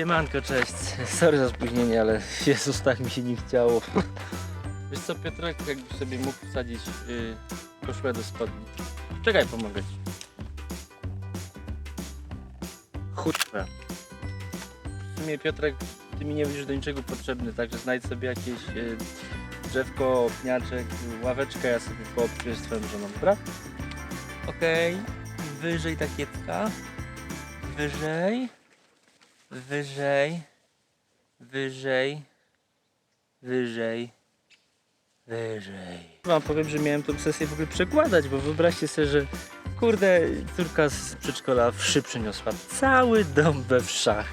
Siemanko, cześć. Sorry za spóźnienie, ale Jezus, tak mi się nie chciało. Wiesz co, Piotrek, jakbyś sobie mógł wsadzić yy, koszulę do spodni. Czekaj, pomogę ci. Chudźmy. W sumie, Piotrek, ty mi nie będziesz do niczego potrzebny, także znajdź sobie jakieś yy, drzewko, pniaczek, ławeczkę, ja sobie pooprzę z twoją żoną, dobra? Okej, wyżej takietka. Wyżej. Wyżej. Wyżej. Wyżej. Wyżej. Wam powiem, że miałem tą sesję w ogóle przekładać, bo wyobraźcie sobie, że kurde, córka z przedszkola wszy przyniosła cały dom we wszach.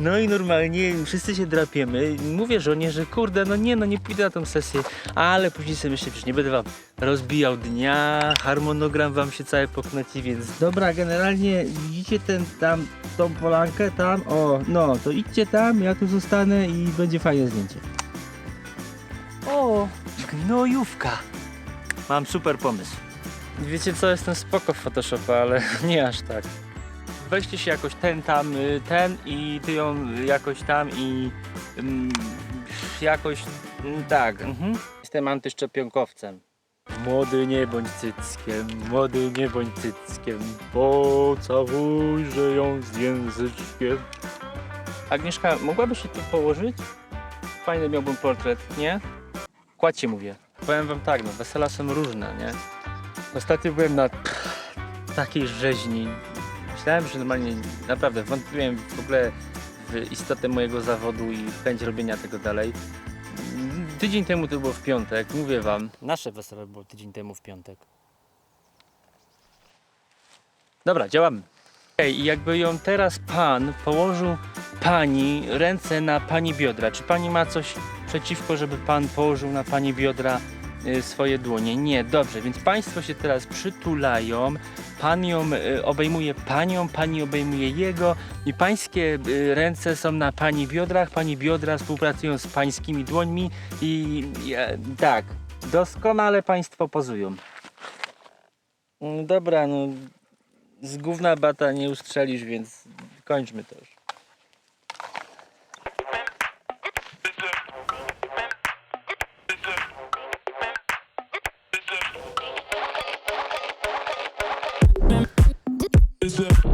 No i normalnie wszyscy się drapiemy. Mówię żonie, że kurde, no nie, no nie pójdę na tą sesję, ale później sobie myślę, przecież nie będę wam rozbijał dnia, harmonogram wam się cały poknoci, więc dobra, generalnie widzicie ten tam, tą polankę tam, o, no, to idźcie tam, ja tu zostanę i będzie fajne zdjęcie. O, gnojówka. Mam super pomysł. Wiecie co, jestem spoko w Photoshopie, ale nie aż tak. Weźcie się jakoś ten tam, y, ten i ty ją jakoś tam i mm, jakoś mm, tak. Mhm. Jestem antyszczepionkowcem. Młody nie bądź cyckiem, młody nie bądź cyckiem, pocałujże ją z języczkiem. Agnieszka, mogłabyś się tu położyć? Fajny miałbym portret, nie? Kładźcie mówię. Powiem wam tak, no wesela są różne, nie? Ostatnio byłem na takiej rzeźni. Myślałem, że normalnie, naprawdę wątpiłem w ogóle w istotę mojego zawodu i chęć robienia tego dalej. Tydzień temu to było w piątek, mówię wam. Nasze wesele było tydzień temu w piątek. Dobra, działamy. Ej, i jakby ją teraz pan położył pani ręce na pani biodra. Czy pani ma coś przeciwko, żeby pan położył na pani biodra swoje dłonie? Nie, dobrze, więc państwo się teraz przytulają. Pan ją y, obejmuje panią, pani obejmuje jego i pańskie y, ręce są na pani biodrach, pani biodra współpracują z pańskimi dłońmi i i, e, tak, doskonale państwo pozują. Mm, Dobra, no z gówna bata nie ustrzelisz, więc kończmy to już. said.